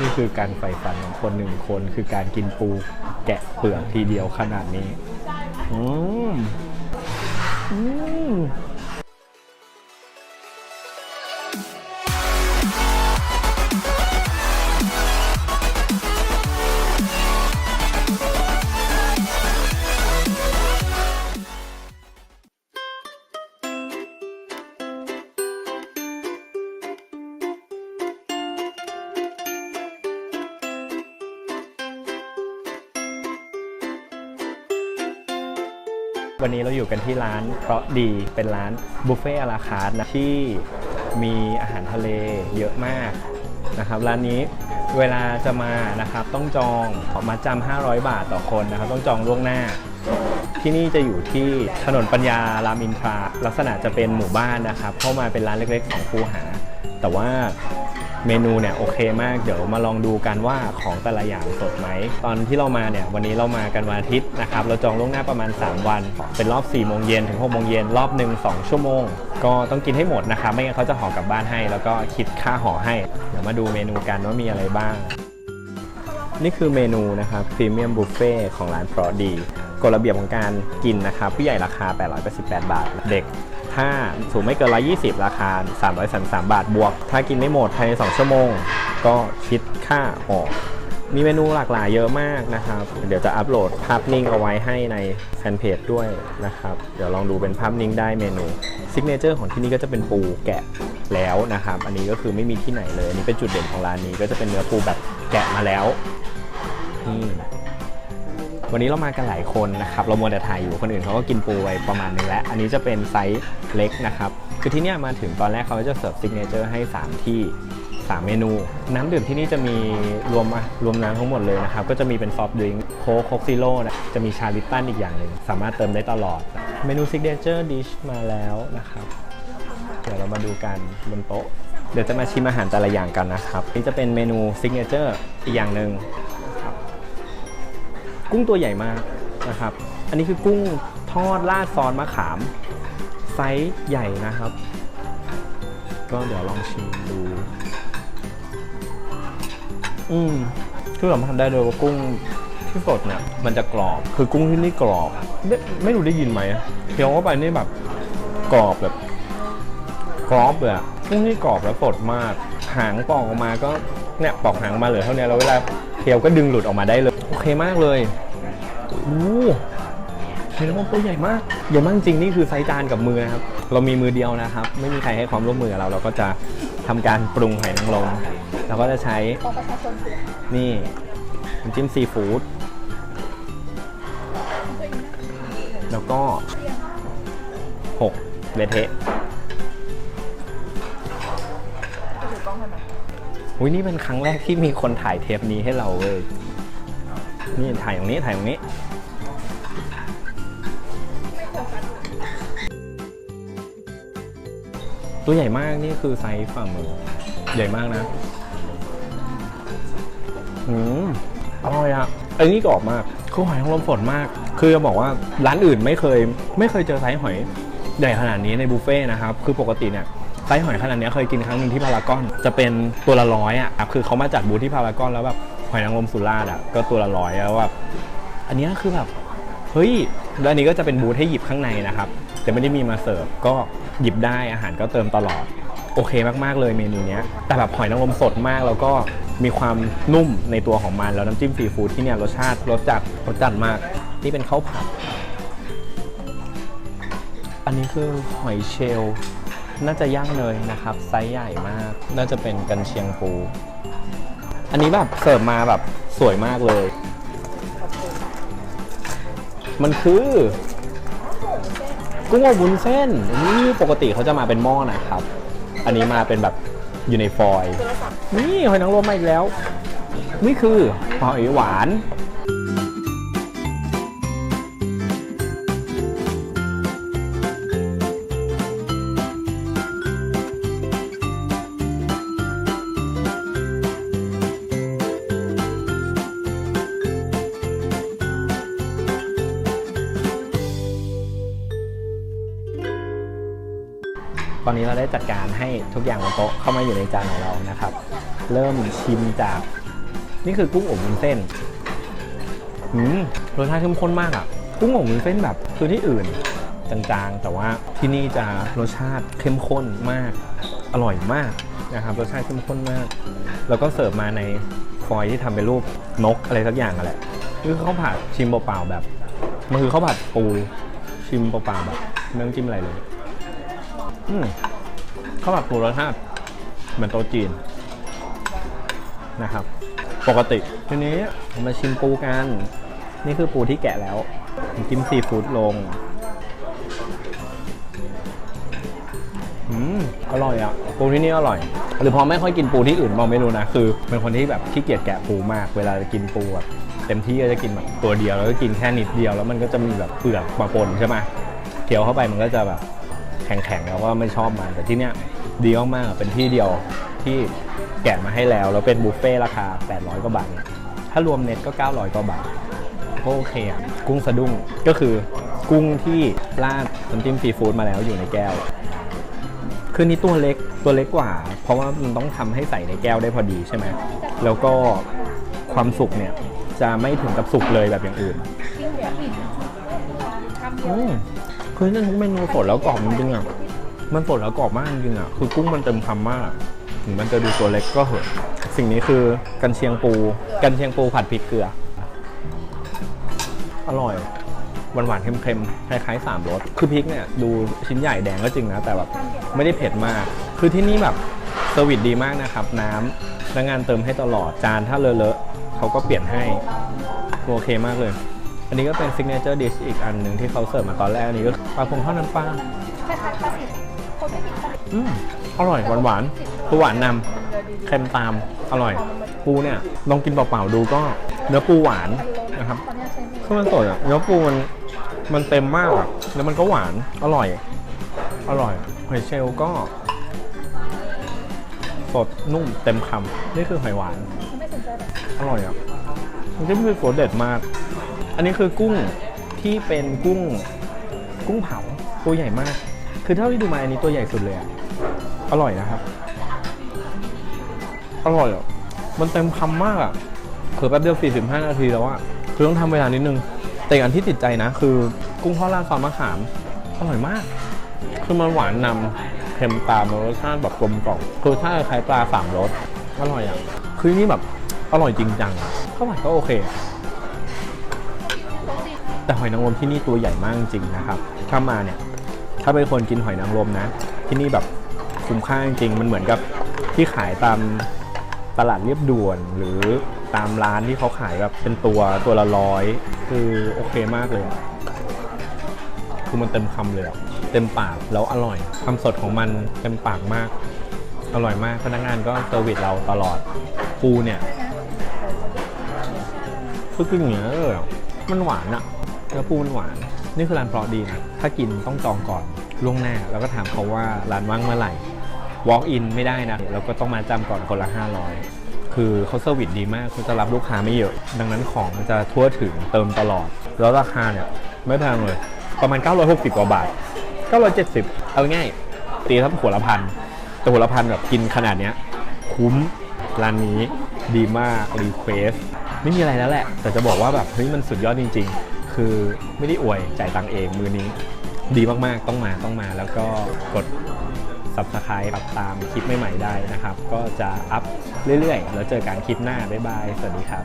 นี่คือการใฝ่ฝันของคนหนึ่งคนคือการกินปูแกะเปลือกทีเดียวขนาดนี้ อืมอืม วันนี้เราอยู่กันที่ร้านเพราะดีเป็นร้านบุฟเฟ่อาราคาร์ทนะที่มีอาหารทะเลเยอะมากนะครับร้านนี้เวลาจะมานะครับต้องจองมาจำ500 บาทต่อคนนะครับต้องจองล่วงหน้า ที่นี่จะอยู่ที่ถนนปัญญารามอินทราลักษณะจะเป็นหมู่บ้านนะครับ เข้ามาเป็นร้านเล็กๆสองคูหา แต่ว่า เมนูเนี่ยโอเคมากเดี๋ยวมาลองดูกันว่าของแต่ละอย่างสดไหม ตอนที่เรามาเนี่ยวันนี้เรามากันวันอาทิตย์นะครับเราจองล่วงหน้าประมาณ 3 วัน เป็นรอบ4โมงเย็นถึง6โมงเย็นรอบหนึ่ง2ชั่วโมง ก็ต้องกินให้หมดนะครับไม่งั้นเขาจะห่อกลับบ้านให้ แล้วก็คิดค่าห่อให้ เดี๋ยวมาดูเมนูกันว่ามีอะไรบ้าง นี่คือเมนูนะครับพรีเมียมบุฟเฟ่ของร้านเพราะดีกฎระเบียบของการกินนะครับผู้ใหญ่ราคา 888 บาท เด็ก ถ้าสูงไม่เกิน 120 ราคา 333 บาทบวก ถ้ากินไม่หมดภายใน 2 ชั่วโมง ก็คิดค่าออก มีเมนูหลากหลายเยอะมากนะครับ เดี๋ยวจะอัปโหลดภาพนิ่งเอาไว้ให้ในแฟนเพจด้วยนะครับ เดี๋ยวลองดูเป็นภาพนิ่งได้เมนูซิกเนเจอร์ของที่นี่ก็จะเป็นปูแกะแล้วนะครับ อันนี้ก็คือไม่มีที่ไหนเลย อันนี้เป็นจุดเด่นของร้านนี้ก็จะเป็นเนื้อปูแบบแกะมาแล้วนี่ วันนี้เรามากันหลายคนนะครับเรามัวแต่ถ่ายอยู่คนอื่นเขาก็กินปูไปประมาณนึงแล้ว อันนี้จะเป็นไซส์เล็กนะครับคือที่นี่มาถึงตอนแรกเขาจะเสิร์ฟซิกเนเจอร์ให้ 3 ที่ 3 เมนู น้ำดื่มที่นี่จะมีรวมรวมน้ำทั้งหมดเลยนะครับ ก็จะมีเป็นซอฟต์ดริงก์โค้กโคกซิโร่นะจะมีชาลิปตันอีกอย่างหนึ่งสามารถเติมได้ตลอด เมนูซิกเนเจอร์ดิชมาแล้วนะครับเดี๋ยวเรามาดูกันบนโต๊ะ เดี๋ยวจะมาชิมอาหารแต่ละอย่างกันนะครับ นี่จะเป็นเมนูซิกเนเจอร์อีกอย่างหนึ่ง กุ้งตัวใหญ่มากนะครับ อันนี้คือกุ้งทอดราดซอสมะขาม ไซส์ใหญ่นะครับ ก็เดี๋ยวลองชิมดู อืมคือสัมผัสได้เลยว่ากุ้งที่สดเนี่ยมันจะกรอบ คือกุ้งที่นี่กรอบ ไม่ไม่รู้ได้ยินไหมเคี้ยวเข้าไปนี่แบบกรอบแบบกรอบเลยกุ้งที่กรอบแล้วสดมาก หางปอกออกมาก็เนี่ยปอกหางมาเหลือเท่านี้แล้วเวลาเคี้ยวก็ดึงหลุดออกมาได้เลย โอเคมากเลย อู้เห็นแล้วมันตัวใหญ่มากใหญ่มากจริงนี่คือไซส์จานกับมือนะครับ เรามีมือเดียวนะครับ ไม่มีใครให้ความร่วมมือกับเรา เราก็จะทำการปรุงหอยนางรมเราก็จะใช้นี่น้ำจิ้มซีฟู้ดแล้วก็หกเละเทะอุ้ยนี่เป็นครั้งแรกที่มีคนถ่ายเทปนี้ให้เราเลยนี่ถ่ายตรงนี้ถ่ายตรงนี้ ตัวใหญ่มากนี่คือไซส์ฝ่ามือ ใหญ่มากนะอืมอร่อยอะไอ้นี่กรอบมากคือหอยนางรมสดมาก คือจะบอกว่าร้านอื่นไม่เคย ไม่เคยเจอไซส์หอยใหญ่ขนาดนี้ในบุฟเฟ่ต์นะครับ คือปกติเนี่ยไซส์หอยขนาดนี้เคยกินครั้งหนึ่งที่พารากอน จะเป็นตัวละร้อยอะคือเขามาจัดบูธที่พารากอนแล้วแบบหอยนางรมสุราษฎร์อะก็ตัวละร้อยแล้วแบบอันนี้คือแบบ เฮ้ยแล้วอันนี้ก็จะเป็นบูธให้หยิบข้างในนะครับแต่ไม่ได้มีมาเสิร์ฟก็หยิบได้อาหารก็เติมตลอด โอเคมากๆเลยเมนูนี้แต่แบบหอยนางรมสดมากแล้วก็มีความนุ่มในตัวของมันแล้วน้ำจิ้มซีฟู้ดที่เนี่ยรสชาติรสจัดรสจัดมากนี่เป็นข้าวผัดอันนี้คือหอยเชลล์น่าจะย่างเลยนะครับ ไซส์ใหญ่มาก น่าจะเป็นกันเชียงปู อันนี้แบบเสิร์ฟมาแบบสวยมากเลย มันคือกุ้งอบวุ้นเส้นนี่ปกติเขาจะมาเป็นหม้อนะครับ อันนี้มาเป็นแบบอยู่ในฟอยล์นี่หอยนางรมมาอีกแล้ว นี่คือหอยหวาน ตอนนี้เราได้จัดการให้ทุกอย่างบนโต๊ะเข้ามาอยู่ในจานของเรานะครับ เริ่มชิมจาก นี่คือกุ้งอบวุ้นเส้นอืมรสชาติเข้มข้นมากอะ่ะ กุ้งอบวุ้นเส้นแบบคือที่อื่นจางๆ แต่ว่าที่นี่จะรสชาติเข้มข้นมาก อร่อยมากนะครับรสชาติเข้มข้นมาก แล้วก็เสิร์ฟมาในฟอยที่ทำเป็นรูปนกอะไรสักอย่างนั่นแหละคือข้าวผัดชิมเปล่าๆแบบ มันคือข้าวผัดปูชิมเปล่าๆแบบไม่ต้องจิ้มอะไรเลย อืมข้าวผัดปูรสชาติเหมือนโต๊ะจีนนะครับ ปกติทีนี้มาชิมปูกัน นี่คือปูที่แกะแล้วจิ้มซีฟู้ดลงอืมอร่อยอะปูที่นี่อร่อย หรือพอไม่ค่อยกินปูที่อื่นมองไม่รู้นะ คือเป็นคนที่แบบขี้เกียจแกะปูมาก เวลาจะกินปูแบบเต็มที่ก็จะกินแบบตัวเดียวแล้วก็กินแค่นิดเดียวแล้วมันก็จะมีแบบเปลือกมาปนใช่ไหมเคี้ยวเข้าไปมันก็จะแบบ แข็งๆแล้วก็ไม่ชอบมัน แต่ที่เนี้ยดีมากๆอะเป็นที่เดียวที่แกะมาให้แล้ว แล้วเป็นบุฟเฟ่ต์ราคา 800 กว่าบาทเนี่ยถ้ารวมเน็ตก็ 900 กว่าบาทก็โอเคอะกุ้งสะดุ้งก็คือกุ้งที่ราดน้ำจิ้มซีฟู้ดมาแล้วอยู่ในแก้ว คือนี่ตัวเล็กตัวเล็กกว่า เพราะว่ามันต้องทำให้ใส่ในแก้วได้พอดีใช่ไหมแล้วก็ความสุกเนี่ยจะไม่ถึงกับสุกเลยแบบอย่างอื่นกิ้ง เดียวปิดคำเดียวอืมคือนั่นทุกเมนูสดแล้วกรอบจริงๆอะ มันสดแล้วกรอบมากจริงๆอะ คือกุ้งมันเต็มคำมากถึงมันจะดูตัวเล็กก็เหอะ สิ่งนี้คือกันเชียงปู กันเชียงปูผัดพริกเกลือ อร่อยหวานหวานเค็มๆ คล้ายๆสามรส คือพริกเนี่ยดูชิ้นใหญ่แดงก็จริงนะ แต่แบบไม่ได้เผ็ดมาก คือที่นี่แบบเซอร์วิสดีมากนะครับ น้ำพนักงานเติมให้ตลอด จานถ้าเลอะๆเขาก็เปลี่ยนให้ โอเคมากเลย อันนี้ก็เป็นซิกเนเจอร์ดิชอีกอันหนึ่งที่เขาเสิร์ฟมาตอนแรกอันนี้ก็ปลาพงทอดน้ำปลาคล้ายๆปลาสิบคนไม่กินปลาสิบอืมอร่อยหวานหวานๆคือหวานนำเค็มตามอร่อย ปูเนี่ยลองกินเปล่าๆดูก็เนื้อปูหวานนะครับตอนนี้ใช้มือคือมันสดอะเนื้อปูมันมันเต็มมากอะแล้วมันก็หวานอร่อย อร่อยหอยเชลล์ก็ สดนุ่มเต็มคำนี่คือหอยหวาน ฉันไม่สนใจแบบอร่อยอะมันจะมีโกเด็ดมาก อันนี้คือกุ้งที่เป็นกุ้งกุ้งเผาตัวใหญ่มาก คือเท่าที่ดูมาอันนี้ตัวใหญ่สุดเลยอะอร่อยนะครับ อร่อยอะมันเต็มคำมากอะคือแป๊บเดียว 45 นาทีแล้วอะคือต้องทำเวลานิดนึง แต่อย่างที่ติดใจนะ คือกุ้งทอดราดซอสมะขาม อร่อยมาก คือมันหวานนำเค็มตามรสชาติแบบกลมกล่อมคือถ้าคล้ายปลาสามรสอร่อยอะ คือนี่แบบอร่อยจริงจังข้าวผัดก็โอเค แต่หอยนางรมที่นี่ตัวใหญ่มากจริงๆนะครับ ถ้ามาเนี่ย ถ้าเป็นคนกินหอยนางรมนะ ที่นี่แบบคุ้มค่าจริงๆมันเหมือนกับที่ขายตามตลาดเรียบด่วนหรือตามร้านที่เขาขายแบบเป็นตัวตัวละร้อยคือโอเคมากเลย คือมันเต็มคำเลยอะเต็มปากแล้วอร่อยความสดของมันเต็มปากมาก อร่อยมากพนักงานก็เซอร์วิสเราตลอดปูเนี่ยคือกินอย่างเงี้ยเลยอะมันหวานอะ แล้วปูมันหวาน นี่คือร้านเพราะดีนะถ้ากินต้องจองก่อนล่วงหน้า แล้วก็ถามเขาว่าร้านว่างเมื่อไหร่ walk in ไม่ได้นะแล้วก็ต้องมาจำก่อนคนละ 500 คือเขาเซอร์วิสดีมากเขาจะรับลูกค้าไม่เยอะ ดังนั้นของมันจะทั่วถึงเติมตลอด แล้วราคาเนี่ยไม่แพงเลย ประมาณ 960 กว่าบาท 970 เอาง่ายตีทับหัวละพันแต่หัวละพันแบบกินขนาดเนี้ย คุ้มร้านนี้ดีมากรีเควสไม่มีอะไรแล้วแหละ แต่จะบอกว่าแบบเฮ้ยมันสุดยอดจริง ๆ คือไม่ได้อวยจ่ายตังค์เองมือนี้ ดีมากๆต้องมาต้องมาแล้วก็กด subscribe รับตามคลิปใหม่ๆได้นะครับ ก็จะอัพเรื่อยๆ แล้วเจอกันคลิปหน้า บ๊ายบาย สวัสดีครับ